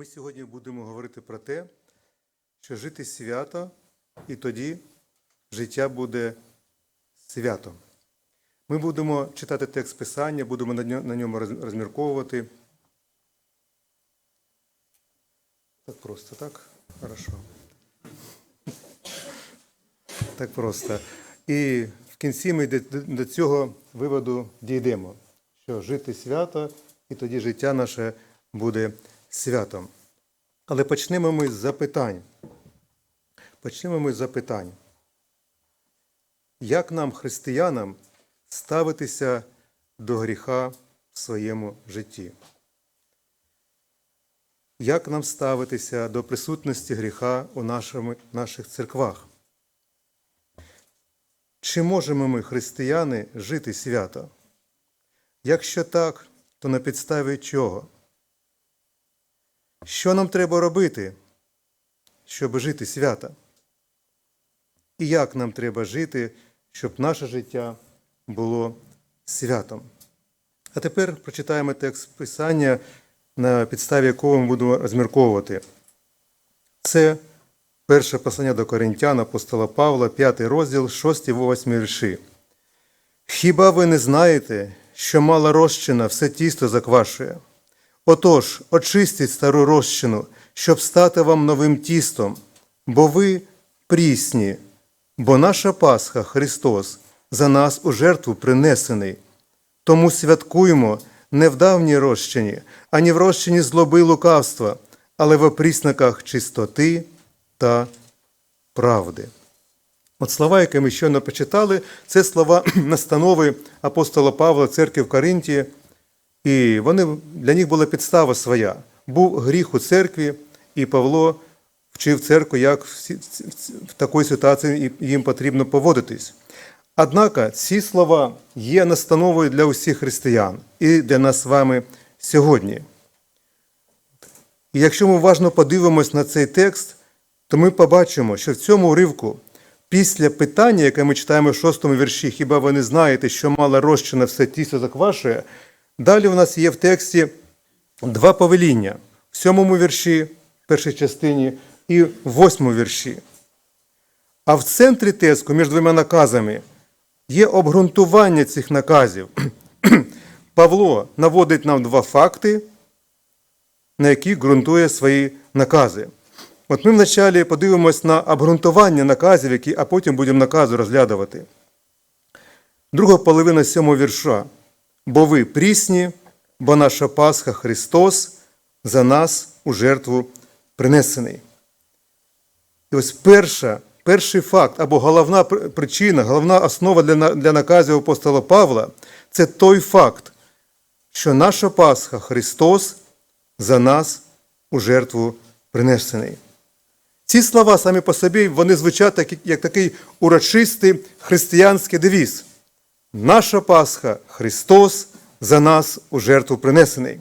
Ми сьогодні будемо говорити про те, що жити свято, і тоді життя буде святом. Ми будемо читати текст Писання, будемо на ньо- на ньому розмірковувати. Так просто, так? Хорошо. Так просто. І в кінці ми до цього виводу дійдемо, що жити свято, і тоді життя наше буде святом. Але почнемо ми з запитань. Почнемо ми з запитань. Як нам, християнам, ставитися до гріха в своєму житті? Як нам ставитися до присутності гріха у нашому, наших церквах? Чи можемо ми, християни, жити свято? Якщо так, то на підставі чого? Що нам треба робити, щоб жити свято? І як нам треба жити, щоб наше життя було святом? А тепер прочитаємо текст Писання, на підставі якого ми будемо розмірковувати. Це перше послання до Коринтян апостола Павла, 5 розділ, 6-8 вірші. Хіба ви не знаєте, що мала розчина все тісто заквашує? Отож, очистіть стару розчину, щоб стати вам новим тістом, бо ви прісні, бо наша Пасха Христос за нас у жертву принесений. Тому святкуємо не в давній розчині, ані в розчині злоби лукавства, але в опрісниках чистоти та правди. От слова, які ми щойно почитали, це слова настанови апостола Павла церкви в Коринті, і вони, для них була підстава своя. Був гріх у церкві, і Павло вчив церкву, як в в такій ситуації їм потрібно поводитись. Однак ці слова є настановою для усіх християн і для нас з вами сьогодні. І якщо ми уважно подивимось на цей текст, то ми побачимо, що в цьому уривку, після питання, яке ми читаємо в шостому вірші, хіба ви не знаєте, що мала розчина все тісто заквашує, далі у нас є в тексті два повеління в сьомому вірші, першій частині, і в восьмому вірші. А в центрі тексту між двома наказами є обґрунтування цих наказів. Павло наводить нам два факти, на яких ґрунтує свої накази. От ми вначалі подивимось на обґрунтування наказів, які, а потім будемо накази розглядувати. Друга половина сьомого вірша. Бо ви прісні, бо наша Пасха Христос за нас у жертву принесений. І ось перша, перший факт або головна причина, головна основа для, для наказів апостола Павла це той факт, що наша Пасха Христос за нас у жертву принесений. Ці слова самі по собі вони звучать як такий урочистий християнський девіз. Наша Пасха Христос за нас у жертву принесений.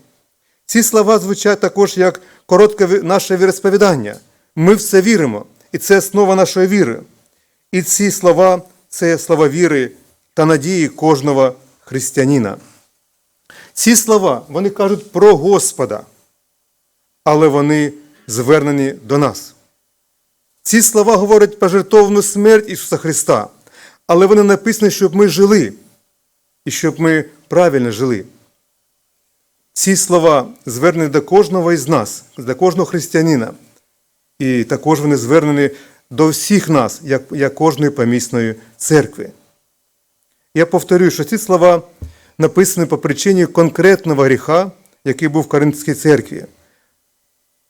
Ці слова звучать також як коротке наше віросповідання. Ми в це віримо, і це основа нашої віри. І ці слова це слова віри та надії кожного християнина. Ці слова вони кажуть про Господа, але вони звернені до нас. Ці слова говорять про жертовну смерть Ісуса Христа, але вони написані, щоб ми жили і щоб ми правильно жили. Ці слова звернені до кожного із нас, до кожного християнина. І також вони звернені до всіх нас, як, як кожної помісної церкви. Я повторюю, що ці слова написані по причині конкретного гріха, який був в Коринській церкві.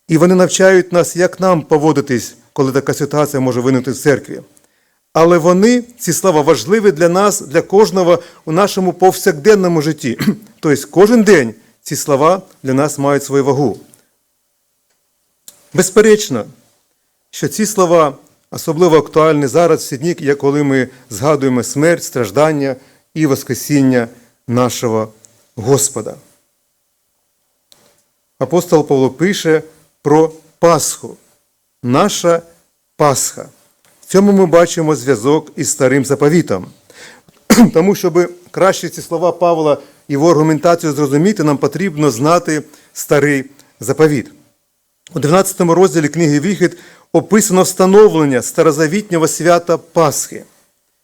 І вони навчають нас, як нам поводитись, коли така ситуація може виникнути в церкві. Але вони, ці слова, важливі для нас, для кожного у нашому повсякденному житті. Тобто кожен день ці слова для нас мають свою вагу. Безперечно, що ці слова особливо актуальні зараз, в ці дні, коли ми згадуємо смерть, страждання і Воскресіння нашого Господа. Апостол Павло пише про Пасху. Наша Пасха. Цьому ми бачимо зв'язок із старим заповітом. Тому, щоб краще ці слова Павла і його аргументацію зрозуміти, нам потрібно знати старий заповіт. У 12 розділі книги Вихід описано встановлення старозавітнього свята Пасхи.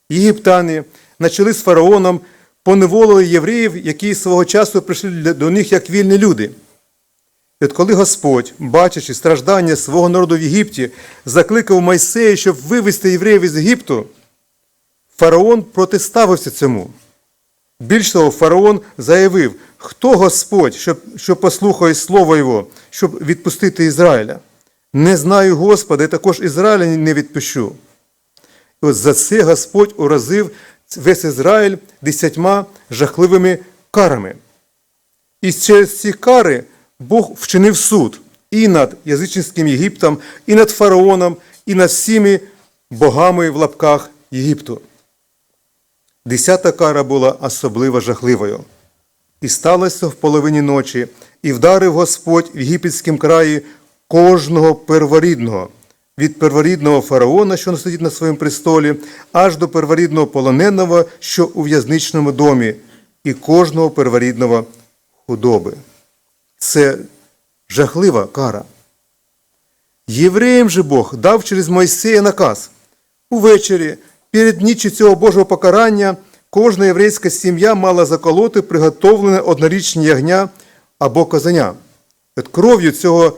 Єгиптяни на чолі з фараоном поневолили євреїв, які свого часу прийшли до них як вільні люди. От коли Господь, бачачи страждання свого народу в Єгипті, закликав Майсея, щоб вивести євреїв із Єгипту, фараон протиставився цьому. Більш того, фараон заявив, хто Господь, щоб, що послухає слово Його, щоб відпустити Ізраїля. Не знаю Господа, і також Ізраїля не відпущу. І от за це Господь уразив весь Ізраїль десятьма жахливими карами. І через ці кари Бог вчинив суд і над язичницьким Єгиптом, і над фараоном, і над всіми богами в лапках Єгипту. Десята кара була особливо жахливою. І сталося в половині ночі, і вдарив Господь в єгипетському краї кожного перворідного, від перворідного фараона, що сидить на своєму престолі, аж до перворідного полоненого, що у в'язничному домі, і кожного перворідного худоби. Це жахлива кара. Євреям же Бог дав через Мойсея наказ. Увечері, перед ніччю цього Божого покарання, кожна єврейська сім'я мала заколоти приготовлене однорічні ягня або козеня. От кров'ю цього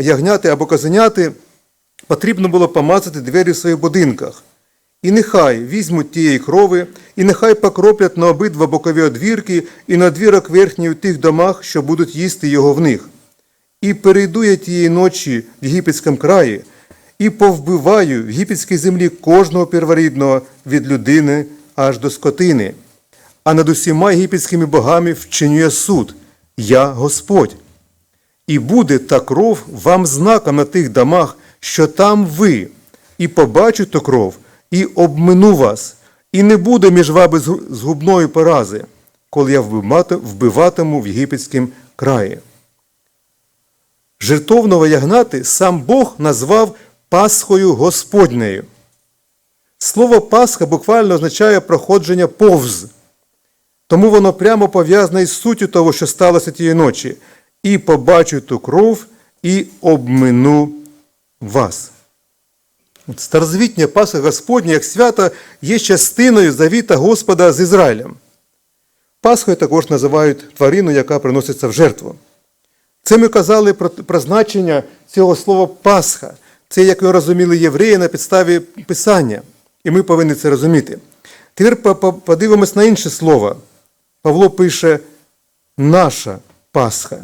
ягняти або козеняти потрібно було помазати двері в своїх будинках. І нехай візьмуть тієї крови, і нехай покроплять на обидва бокові одвірки і на двірок верхній у тих домах, що будуть їсти його в них. І перейду я тієї ночі в єгипетському краї, і повбиваю в єгипетській землі кожного перворідного від людини аж до скотини. А над усіма єгипетськими богами вчиню я суд, я Господь. І буде та кров вам знаком на тих домах, що там ви, і побачу ту кров, і обмину вас, і не буде між вами згубної порази, коли я вбиватиму в єгипетському краї. Жертовного ягнати сам Бог назвав Пасхою Господнею. Слово Пасха буквально означає проходження повз. Тому воно прямо пов'язане із суттю того, що сталося тієї ночі. І побачу ту кров, і обмину вас. Старозвітня Пасха Господня, як свято, є частиною завіта Господа з Ізраїлем. Пасхою також називають тварину, яка приноситься в жертву. Це ми казали про, значення цього слова Пасха. Це, як його розуміли євреї на підставі Писання. І ми повинні це розуміти. Тепер по- по- подивимось на інше слово. Павло пише наша Пасха.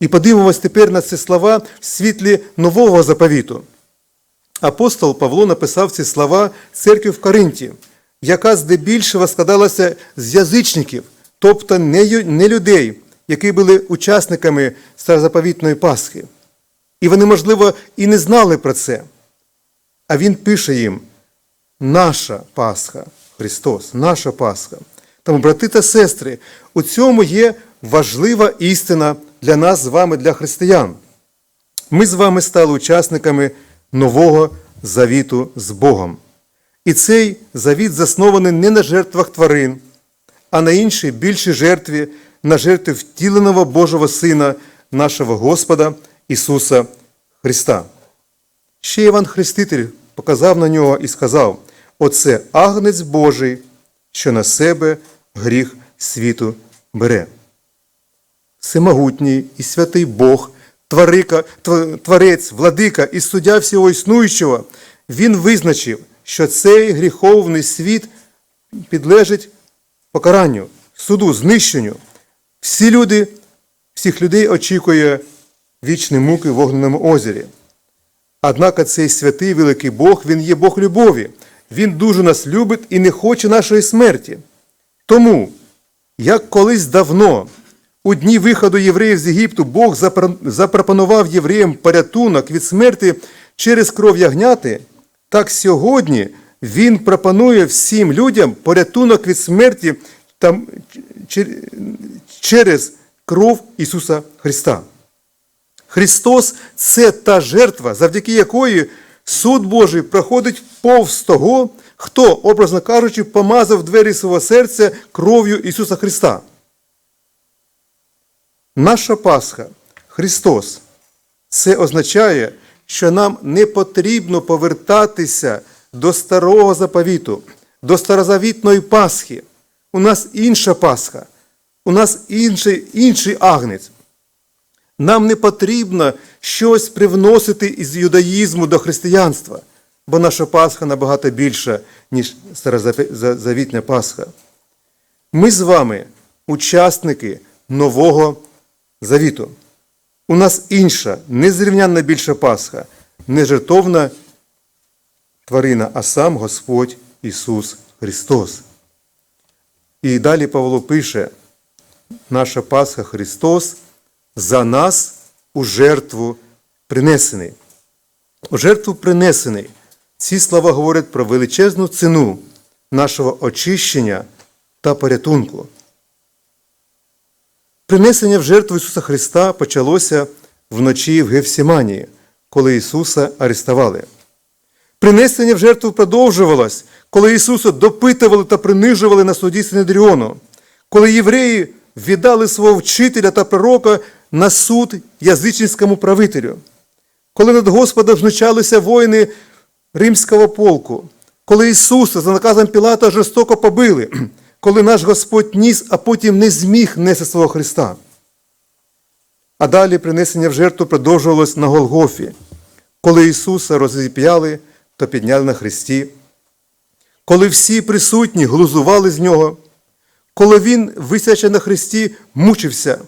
І подивимось тепер на ці слова в світлі нового заповіту. Апостол Павло написав ці слова церкві в Коринті, яка здебільшого складалася з язичників, тобто не людей, які були учасниками старозаповітної Пасхи. І вони, можливо, і не знали про це. А він пише їм: наша Пасха, Христос, наша Пасха. Тому, брати та сестри, у цьому є важлива істина для нас з вами, для християн. Ми з вами стали учасниками нового завіту з Богом. І цей завіт заснований не на жертвах тварин, а на іншій більшій жертві, на жертві втіленого Божого Сина, нашого Господа Ісуса Христа. Ще Іван Хреститель показав на нього і сказав: Оце агнець Божий, що на себе гріх світу бере. Всемогутній і святий Бог, тварика, Творець, владика і суддя всього існуючого, Він визначив, що цей гріховний світ підлежить покаранню, суду, знищенню. Всі люди, всіх людей очікує вічні муки в вогненому озері. Однак цей святий великий Бог, Він є Бог любові. Він дуже нас любить і не хоче нашої смерті. Тому, як колись давно, у дні виходу євреїв з Єгипту, Бог запропонував євреям порятунок від смерті через кров ягняти, так сьогодні Він пропонує всім людям порятунок від смерті там, через кров Ісуса Христа. Христос це та жертва, завдяки якої суд Божий проходить повз того, хто, образно кажучи, помазав двері свого серця кров'ю Ісуса Христа. Наша Пасха, Христос, Це означає, що нам не потрібно повертатися до старого заповіту, до старозавітної Пасхи. У нас інша Пасха, у нас інший, інший агнець. Нам не потрібно щось привносити із юдаїзму до християнства, бо наша Пасха набагато більша, ніж старозавітня Пасха. Ми з вами учасники нового завіту. У нас інша, незрівнянна більша Пасха, не жертовна тварина, а сам Господь Ісус Христос. І далі Павло пише, наша Пасха Христос за нас у жертву принесений. У жертву принесений. Ці слова говорять про величезну ціну нашого очищення та порятунку. Принесення в жертву Ісуса Христа почалося вночі в Гефсіманії, коли Ісуса арестували. Принесення в жертву продовжувалось, коли Ісуса допитували та принижували на суді Синедріону, коли євреї віддали свого вчителя та пророка на суд язичницькому правителю, коли над Господом знущалися воїни римського полку, коли Ісуса за наказом Пілата жорстоко побили, коли наш Господь ніс, а потім не зміг нести свого Христа. А далі принесення в жертву продовжувалось на Голгофі, коли Ісуса розіп'яли та підняли на хресті, коли всі присутні глузували з нього, коли Він, висячи на хресті, мучився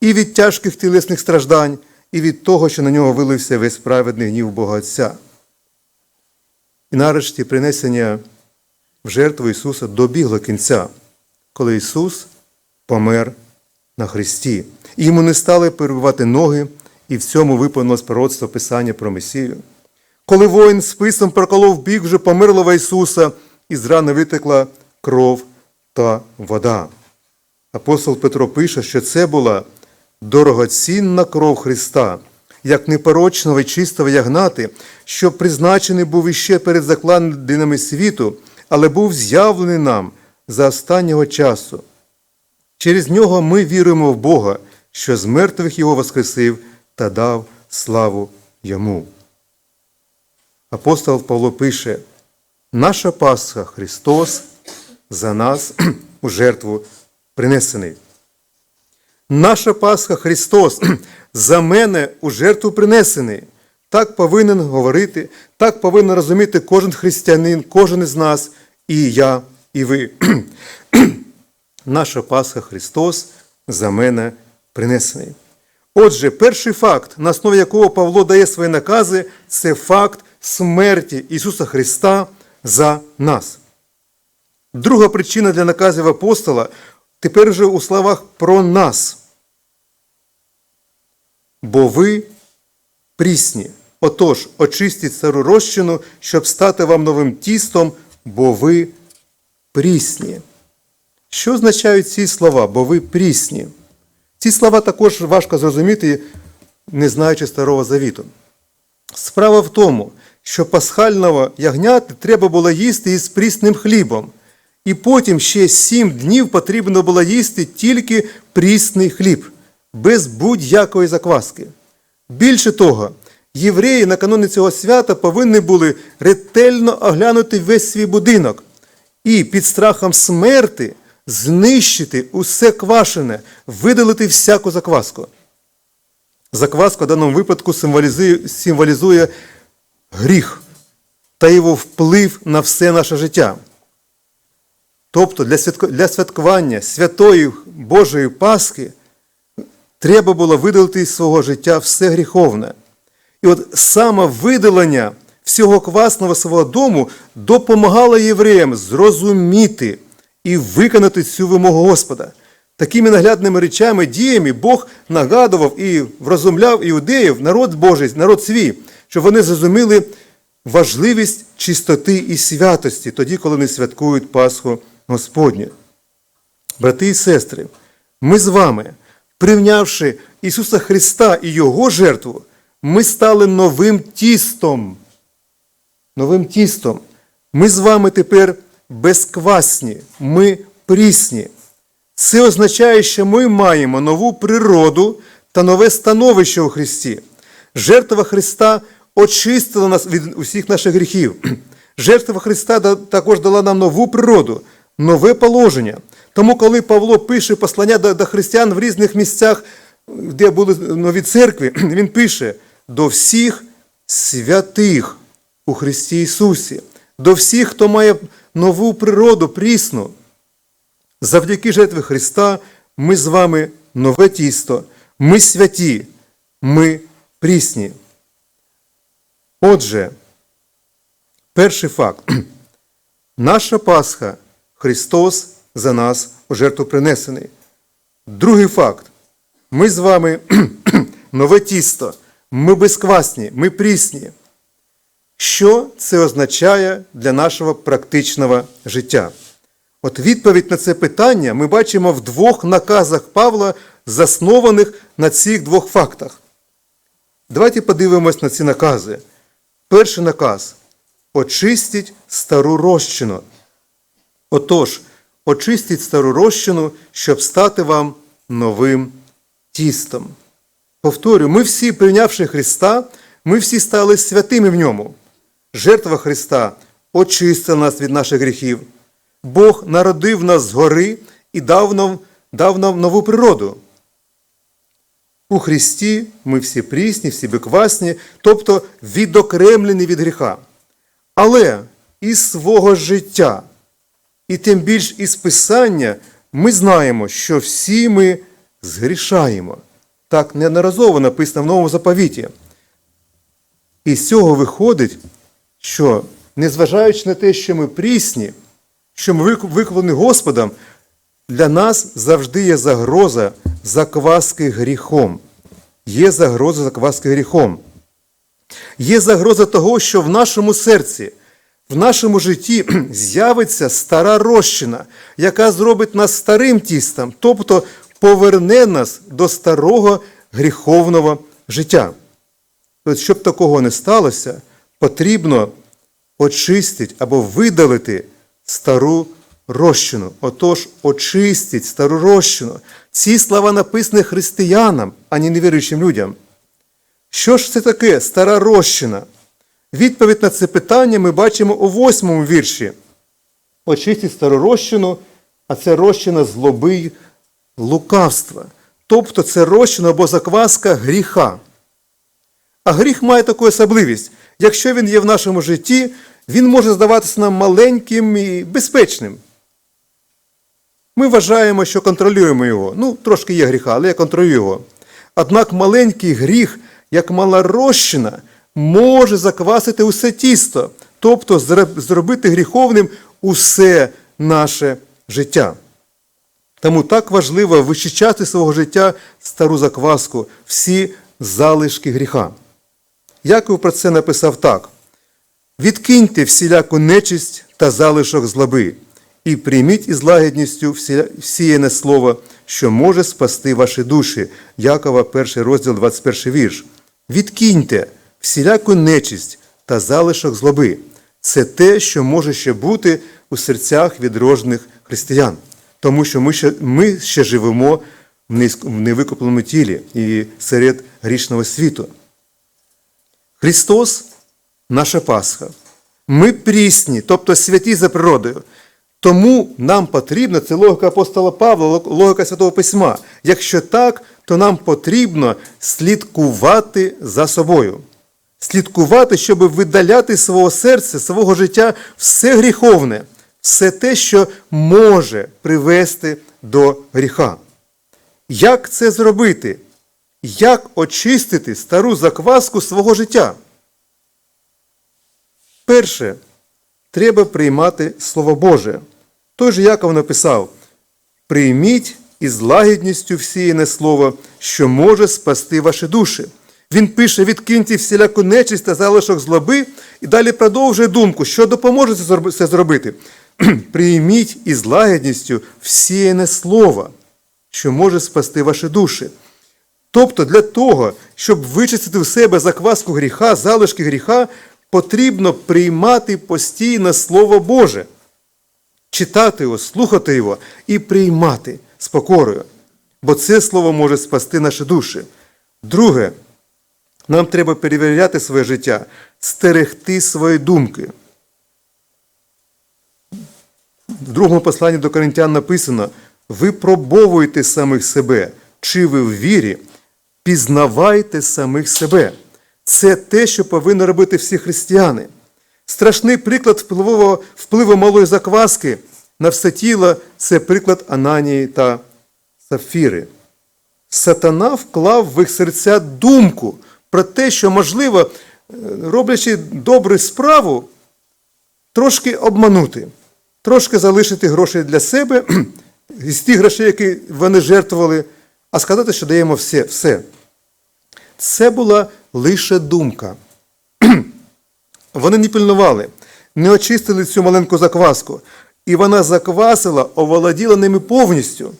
і від тяжких тілесних страждань, і від того, що на нього вилився весь праведний гнів Бога Отця. І нарешті принесення в жертву Ісуса добігло кінця, коли Ісус помер на Христі. І йому не стали перебувати ноги, і в цьому виповнилось пророцтво Писання про Месію. Коли воїн списом проколов бік вже померлого Ісуса, і з рани витекла кров та вода. Апостол Петро пише, що це була дорогоцінна кров Христа, як непорочного і чистого ягнати, що призначений був іще перед закладинами світу, але був з'явлений нам за останнього часу. Через нього ми віруємо в Бога, що з мертвих Його воскресив та дав славу Йому. Апостол Павло пише, наша Пасха Христос за нас у жертву принесений. Наша Пасха Христос за мене у жертву принесений. Так повинен говорити, так повинен розуміти кожен християнин, кожен із нас, і я, і ви. Наша Пасха Христос за мене принесений. Отже, перший факт, на основі якого Павло дає свої накази, це факт смерті Ісуса Христа за нас. Друга причина для наказів апостола тепер вже у словах про нас. Бо ви прісні. Отож, очистіть стару розчину, щоб стати вам новим тістом, бо ви прісні. Що означають ці слова? Бо ви прісні? Ці слова також важко зрозуміти, не знаючи старого завіту. Справа в тому, що пасхального ягняти треба було їсти із прісним хлібом, і потім ще сім днів потрібно було їсти тільки прісний хліб, без будь-якої закваски. Більше того, євреї накануне цього свята повинні були ретельно оглянути весь свій будинок і під страхом смерти знищити усе квашене, видалити всяку закваску. Закваска в даному випадку символізує, символізує гріх та його вплив на все наше життя. Тобто для, святкування святої Божої Пасхи треба було видалити із свого життя все гріховне. І от саме видалення всього квасного свого дому допомагало євреям зрозуміти і виконати цю вимогу Господа. Такими наглядними речами, діями Бог нагадував і врозумляв іудеїв, народ Божий, народ свій, щоб вони зрозуміли важливість чистоти і святості тоді, коли вони святкують Пасху Господню. Брати і сестри, ми з вами, прийнявши Ісуса Христа і Його жертву, ми стали новим тістом. Новим тістом. Ми з вами тепер безквасні, ми прісні. Це означає, що ми маємо нову природу та нове становище у Христі. Жертва Христа очистила нас від усіх наших гріхів. Жертва Христа також дала нам нову природу, нове положення. Тому, коли Павло пише послання до, християн в різних місцях, де були нові церкви, він пише до всіх святих у Христі Ісусі, до всіх, хто має нову природу, прісну. Завдяки жертві Христа ми з вами нове тісто, ми святі, ми прісні. Отже, перший факт. Наша Пасха Христос за нас у жертву принесений. Другий факт. Ми з вами нове тісто, ми безквасні, ми прісні. Що це означає для нашого практичного життя? От відповідь на це питання ми бачимо в двох наказах Павла, заснованих на цих двох фактах. Давайте подивимось на ці накази. Перший наказ очистіть стару розчину. Отож, очистіть стару розчину, щоб стати вам новим тістом. Повторю, ми всі, прийнявши Христа, ми всі стали святими в ньому. Жертва Христа очистила нас від наших гріхів. Бог народив нас згори і дав нам, дав нам нову природу. У Христі ми всі прісні, всі беквасні, тобто відокремлені від гріха. Але із свого життя, і тим більш із Писання, ми знаємо, що всі ми згрішаємо. Так неодноразово написано в новому заповіті. І з цього виходить, що, незважаючи на те, що ми прісні, що ми вик- викуплені Господом, для нас завжди є загроза закваски гріхом. Є загроза закваски гріхом. Є загроза того, що в нашому серці, в нашому житті з'явиться стара розчина, яка зробить нас старим тістом, тобто поверне нас до старого гріховного життя. Тобто, щоб такого не сталося, потрібно очистити або видалити стару розчину. Отож, очистіть стару розчину. Ці слова написані християнам, а не невіруючим людям. Що ж це таке стара розчина? Відповідь на це питання ми бачимо у восьмому вірші. Очистіть стару розчину, а це розчина злоби лукавства. Тобто це розчина або закваска гріха. А гріх має таку особливість. Якщо він є в нашому житті, він може здаватися нам маленьким і безпечним. Ми вважаємо, що контролюємо його. Ну, трошки є гріха, але я контролюю його. Однак маленький гріх, як мала розчина, може заквасити усе тісто, тобто зробити гріховним усе наше життя. Тому так важливо вичищати свого життя стару закваску, всі залишки гріха. Яков про це написав так: Відкиньте всіляку нечисть та залишок злоби, і прийміть із лагідністю всіяне слово, що може спасти ваші душі. Якова, 1 розділ, 21 вірш. Відкиньте всіляку нечисть та залишок злоби. Це те, що може ще бути у серцях відрожних християн, тому що ми ще, ми ще живемо в невикупленому тілі і серед грішного світу. Христос наша Пасха. Ми прісні, тобто святі за природою. Тому нам потрібно, це логіка апостола Павла, логіка Святого Письма. Якщо так, то нам потрібно слідкувати за собою. Слідкувати, щоб видаляти свого серця, свого життя все гріховне, все те, що може привести до гріха. Як це зробити? Як очистити стару закваску свого життя? Перше, треба приймати Слово Боже. Той же Яков написав: прийміть із лагідністю всіяне слово, що може спасти ваші душі. Він пише: відкиньте всіляку нечисть та залишок злоби, і далі продовжує думку, що допоможе це зробити. Прийміть із лагідністю всіяне слово, що може спасти ваші душі. Тобто для того, щоб вичистити в себе закваску гріха, залишки гріха, потрібно приймати постійно Слово Боже, читати його, слухати його і приймати з покорою. Бо це слово може спасти наші душі. Друге, Нам треба перевіряти своє життя, стерегти свої думки. В другому посланні до коринтян написано: випробовуйте самих себе, чи ви в вірі, пізнавайте самих себе. Це те, що повинні робити всі християни. Страшний приклад впливу, впливу малої закваски на все тіло це приклад Ананії та Сафіри. Сатана вклав в їх серця думку про те, що, можливо, е, роблячи добру справу, трошки обманути, трошки залишити гроші для себе із тих грошей, які вони жертвували, а сказати, що даємо все. все. Це була лише думка. Вони не пильнували, не очистили цю маленьку закваску, і вона заквасила, оволоділа ними повністю.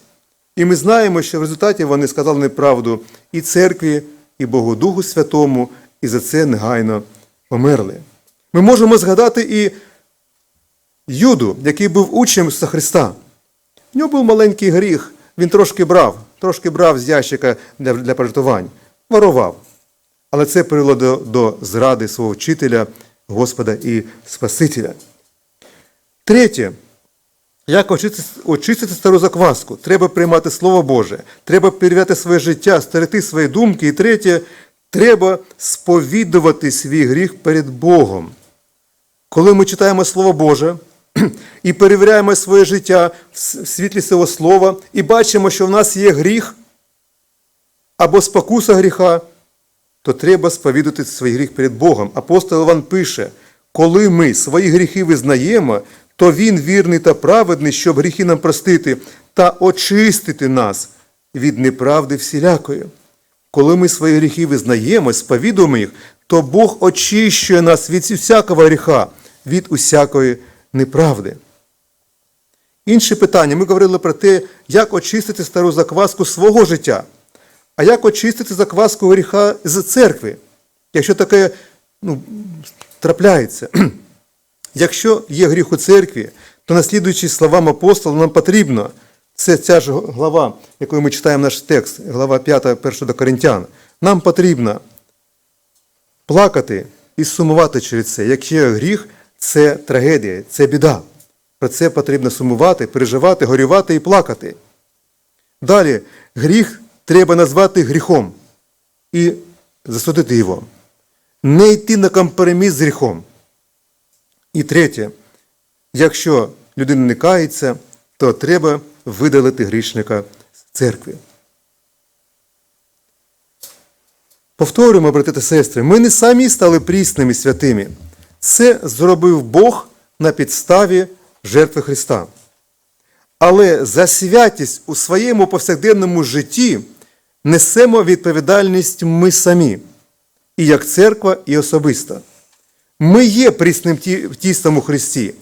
І ми знаємо, що в результаті вони сказали неправду і церкві, і Богу Духу Святому, і за це негайно померли. Ми можемо згадати і Юду, який був учнем Ісуса Христа. В нього був маленький гріх, він трошки брав, трошки брав з ящика для, для пожертвувань, ворував. Але це привело до, до зради свого вчителя, Господа і Спасителя. Третє. Як очистити, очистити стару закваску? Треба приймати Слово Боже, треба перевіряти своє життя, стерегти свої думки. І третє, треба сповідувати свій гріх перед Богом. Коли ми читаємо Слово Боже і перевіряємо своє життя в світлі цього слова, і бачимо, що в нас є гріх або спокуса гріха, то треба сповідати свій гріх перед Богом. Апостол Іван пише, коли ми свої гріхи визнаємо, то Він вірний та праведний, щоб гріхи нам простити та очистити нас від неправди всілякої. Коли ми свої гріхи визнаємо, сповідуємо їх, то Бог очищує нас від усякого гріха, від усякої неправди. Інше питання. Ми говорили про те, як очистити стару закваску свого життя. А як очистити закваску гріха з церкви, якщо таке ну, трапляється? Якщо є гріх у церкві, то наслідуючи словам апостола, нам потрібно, це ця ж глава, якою ми читаємо наш текст, глава 5, 1 до Коринтян, нам потрібно плакати і сумувати через це. Якщо є гріх, це трагедія, це біда. Про це потрібно сумувати, переживати, горювати і плакати. Далі, гріх треба назвати гріхом і засудити його. Не йти на компроміс з гріхом. І третє, якщо людина не кається, то треба видалити грішника з церкви. Повторюємо, брати та сестри, ми не самі стали прісними святими. Це зробив Бог на підставі жертви Христа. Але за святість у своєму повсякденному житті несемо відповідальність ми самі, і як церква, і особисто. Ми є прісним тістом у Христі.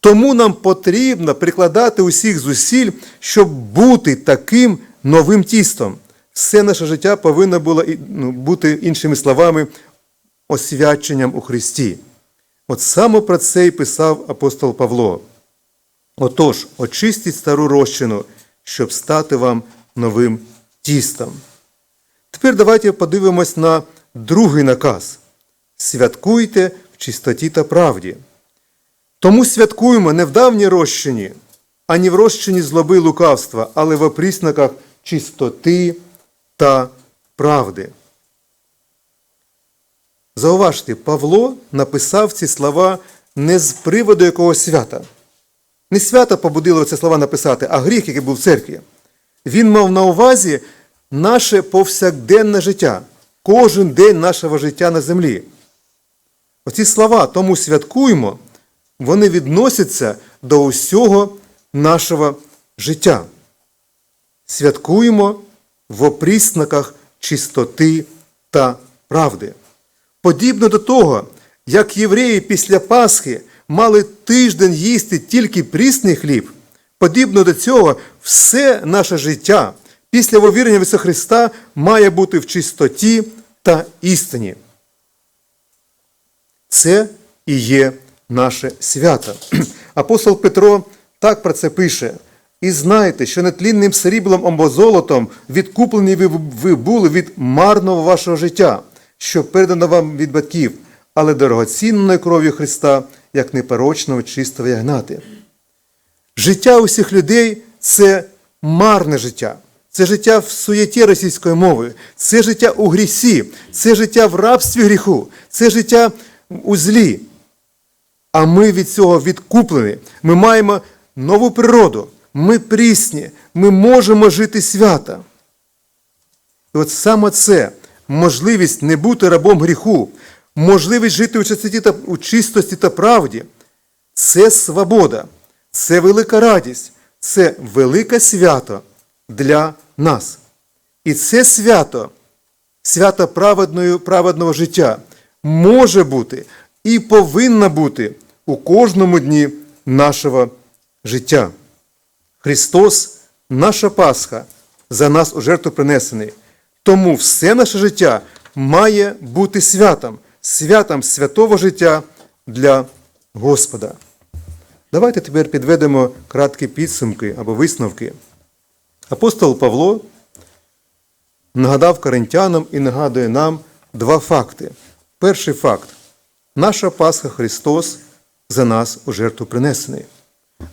Тому нам потрібно прикладати усіх зусиль, щоб бути таким новим тістом. Все наше життя повинно було ну, бути, іншими словами, освяченням у Христі. От саме про це й писав апостол Павло. Отож, очистіть стару розчину, щоб стати вам новим тістом. Тепер давайте подивимось на другий наказ: святкуйте в чистоті та правді. Тому святкуємо не в давній розчині, ані в розчині злоби лукавства, але в опріснаках чистоти та правди. Зауважте, Павло написав ці слова не з приводу якогось свята. Не свято побудило ці слова написати, а гріх, який був в церкві. Він мав на увазі наше повсякденне життя, кожен день нашого життя на землі. Оці слова тому святкуємо, вони відносяться до усього нашого життя. Святкуємо в опріснаках чистоти та правди. Подібно до того, як євреї після Пасхи мали тиждень їсти тільки прісний хліб, подібно до цього, все наше життя після вовірення в Ісуса Христа має бути в чистоті та істині. Це і є наше свято. Апостол Петро так про це пише. І знайте, що нетлінним сріблом або золотом відкуплені ви були від марного вашого життя, що передано вам від батьків, але дорогоцінною кров'ю Христа, як непорочного чистого ягнати. Життя усіх людей це марне життя. Це життя в суєті російської мови, це життя у грісі, це життя в рабстві гріху, це життя у злі. А ми від цього відкуплені. Ми маємо нову природу. Ми прісні, ми можемо жити свято. І от саме це можливість не бути рабом гріху, можливість жити у чистоті та, у чистості та правді це свобода, це велика радість, це велике свято для нас. І це свято, свято праведної, праведного життя, може бути і повинно бути у кожному дні нашого життя. Христос, наша Пасха, за нас у жертву принесений. Тому все наше життя має бути святом, святом святого життя для Господа. Давайте тепер підведемо краткі підсумки або висновки. Апостол Павло нагадав коринтянам і нагадує нам два факти. Перший факт наша Пасха Христос за нас у жертву принесений.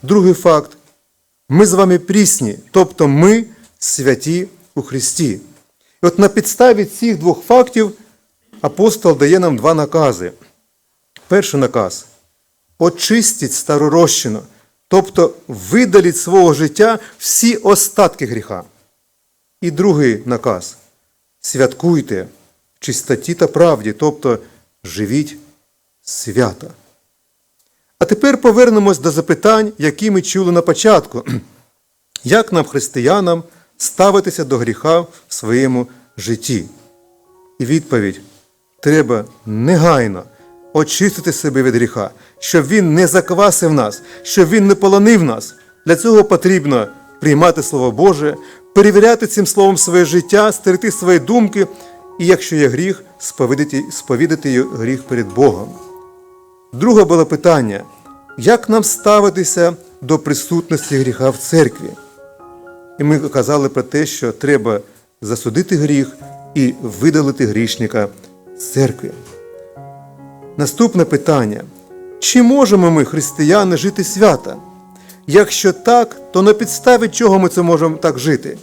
Другий факт ми з вами прісні, тобто ми святі у Христі. І от на підставі цих двох фактів апостол дає нам два накази. Перший наказ очистіть стару розчину, тобто видаліть свого життя всі остатки гріха. І другий наказ святкуйте в чистоті та правді, тобто живіть свято. А тепер повернемось до запитань, які ми чули на початку. Як нам, християнам, ставитися до гріха в своєму житті? І відповідь: треба негайно очистити себе від гріха, щоб він не заквасив нас, щоб він не полонив нас. Для цього потрібно приймати Слово Боже, перевіряти цим словом своє життя, стерегти свої думки, і якщо є гріх, сповідати, сповідати гріх перед Богом. Друге було питання, як нам ставитися до присутності гріха в церкві? І ми казали про те, що треба засудити гріх і видалити грішника з церкви. Наступне питання: чи можемо ми, християни, жити свято? Якщо так, то на підставі чого ми це можемо так жити?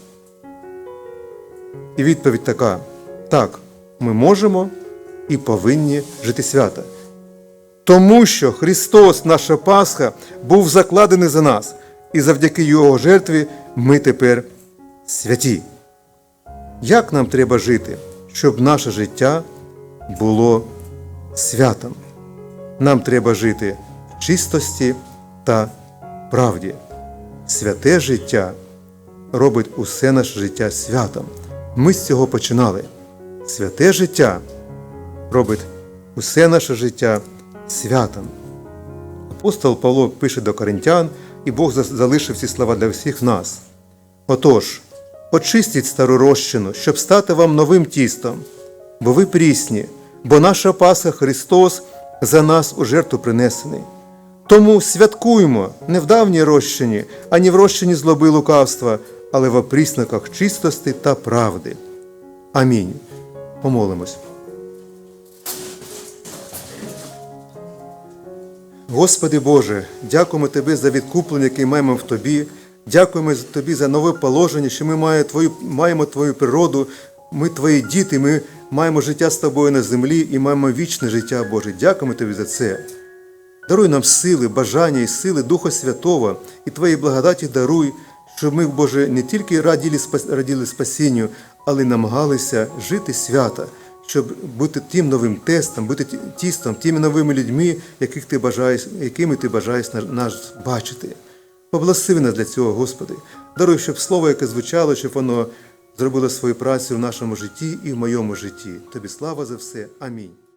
І відповідь така: так, ми можемо і повинні жити свято. Тому що Христос, наша Пасха, був закладений за нас, і завдяки Його жертві ми тепер святі. Як нам треба жити, щоб наше життя було святом? Нам треба жити в чистості та правді. Святе життя робить усе наше життя святом. Ми з цього починали. Святе життя робить усе наше життя святом. Апостол Павло пише до коринтян, і Бог залишив ці слова для всіх нас. Отож, очистіть стару розчину, щоб стати вам новим тістом, бо ви прісні, бо наша Пасха Христос за нас у жертву принесений. Тому святкуємо не в давній розчині, ані в розчині злоби лукавства, але в опрісниках чистости та правди. Амінь. Помолимось. Господи Боже, дякуємо Тобі за відкуплення, яке маємо в Тобі. Дякуємо Тобі за нове положення, що ми маємо Твою, маємо Твою природу, ми Твої діти, ми маємо життя з Тобою на землі і маємо вічне життя Боже. Дякуємо Тобі за це. Даруй нам сили, бажання і сили Духа Святого і Твої благодаті даруй, щоб ми, Боже, не тільки раділи, раділи спасінню, але й намагалися жити свято, щоб бути тим новим тестом, бути тістом, тими новими людьми, яких ти бажаєш, якими ти бажаєш нас бачити. Поблагослови нас для цього, Господи. Даруй, щоб слово, яке звучало, щоб воно зробило свою працю в нашому житті і в моєму житті. Тобі слава за все. Амінь.